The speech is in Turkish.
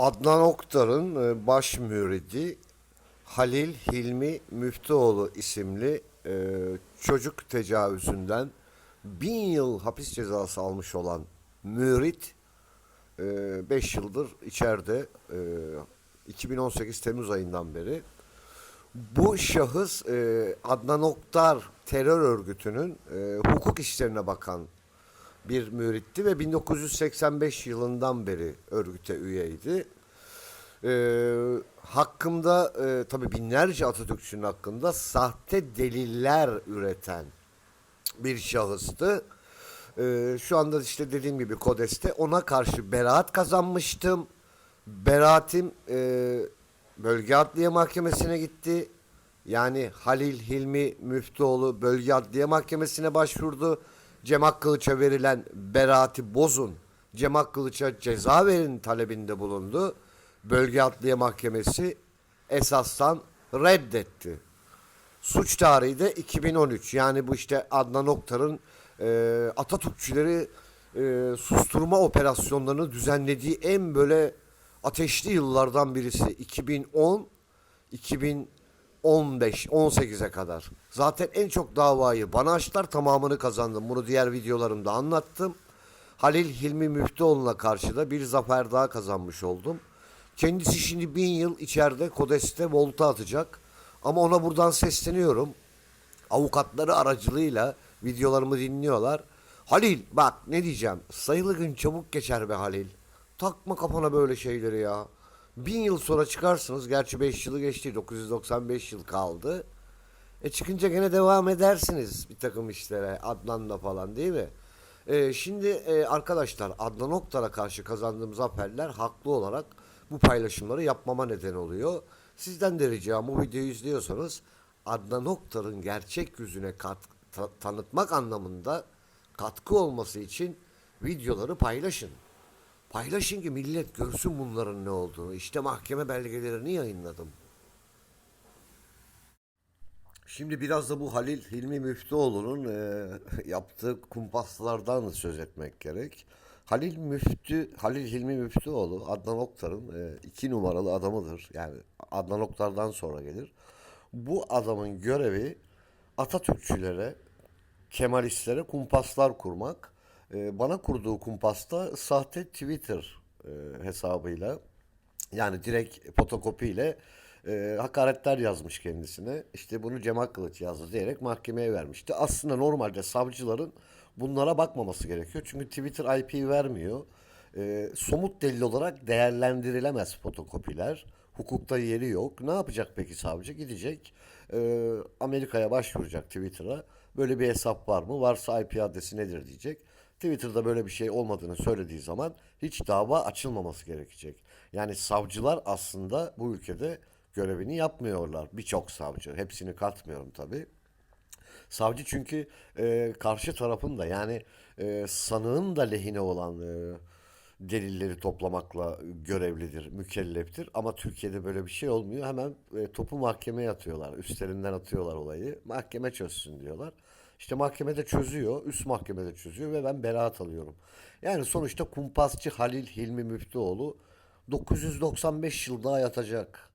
Adnan Oktar'ın e, baş müridi Halil Hilmi Müftüoğlu isimli e, çocuk tecavüzünden bin yıl hapis cezası almış olan mürit 5 yıldır içeride e, 2018 Temmuz ayından beri. Bu şahıs e, Adnan Oktar terör örgütünün e, hukuk işlerine bakan bir müritti ve 1985 yılından beri örgüte üyeydi. Ee, hakkımda e, tabii binlerce Atatürkçünün hakkında sahte deliller üreten bir şahıstı. Ee, şu anda işte dediğim gibi Kodes'te ona karşı beraat kazanmıştım. Beraatim e, Bölge Adliye Mahkemesi'ne gitti. Yani Halil Hilmi Müftüoğlu Bölge Adliye Mahkemesi'ne başvurdu. Cem Akkılıç'a verilen beraati bozun. Cem Akkılıç'a ceza verin talebinde bulundu. Bölge Adliye Mahkemesi esastan reddetti. Suç tarihi de 2013. Yani bu işte Adnan Oktar'ın e, Atatürkçüleri e, susturma operasyonlarını düzenlediği en böyle ateşli yıllardan birisi. 2010 2015 18'e kadar. Zaten en çok davayı bana açtılar tamamını kazandım. Bunu diğer videolarımda anlattım. Halil Hilmi Müftüoğlu'na karşı da bir zafer daha kazanmış oldum. Kendisi şimdi bin yıl içeride Kodes'te volta atacak. Ama ona buradan sesleniyorum. Avukatları aracılığıyla videolarımı dinliyorlar. Halil bak ne diyeceğim. Sayılı gün çabuk geçer be Halil. Takma kafana böyle şeyleri ya. Bin yıl sonra çıkarsınız. Gerçi beş yılı geçti. 995 yıl kaldı. E çıkınca gene devam edersiniz bir takım işlere. Adnan'la falan değil mi? E, şimdi e, arkadaşlar Adnan Oktar'a karşı kazandığım zaferler haklı olarak bu paylaşımları yapmama neden oluyor. Sizden de ricam bu videoyu izliyorsanız Adnan Oktar'ın gerçek yüzüne kat, ta- tanıtmak anlamında katkı olması için videoları paylaşın. Paylaşın ki millet görsün bunların ne olduğunu. İşte mahkeme belgelerini yayınladım. Şimdi biraz da bu Halil Hilmi Müftüoğlu'nun e, yaptığı kumpaslardan söz etmek gerek. Halil Müftü, Halil Hilmi Müftüoğlu Adnan Oktar'ın e, iki numaralı adamıdır. Yani Adnan Oktar'dan sonra gelir. Bu adamın görevi Atatürkçülere, Kemalistlere kumpaslar kurmak. E, bana kurduğu kumpasta sahte Twitter e, hesabıyla yani direkt fotokopiyle e, hakaretler yazmış kendisine. İşte bunu Cemal Kılıç yazdı diyerek mahkemeye vermişti. Aslında normalde savcıların bunlara bakmaması gerekiyor. Çünkü Twitter IP vermiyor. E, somut delil olarak değerlendirilemez fotokopiler. Hukukta yeri yok. Ne yapacak peki savcı? Gidecek e, Amerika'ya başvuracak Twitter'a. Böyle bir hesap var mı? Varsa IP adresi nedir diyecek. Twitter'da böyle bir şey olmadığını söylediği zaman hiç dava açılmaması gerekecek. Yani savcılar aslında bu ülkede görevini yapmıyorlar. Birçok savcı. Hepsini katmıyorum tabii. Savcı çünkü e, karşı tarafın da yani e, sanığın da lehine olan e, delilleri toplamakla görevlidir, mükelleftir. Ama Türkiye'de böyle bir şey olmuyor. Hemen e, topu mahkemeye atıyorlar. Üstlerinden atıyorlar olayı. Mahkeme çözsün diyorlar. İşte mahkemede çözüyor, üst mahkemede çözüyor ve ben beraat alıyorum. Yani sonuçta kumpasçı Halil Hilmi Müftüoğlu 995 yıl daha yatacak.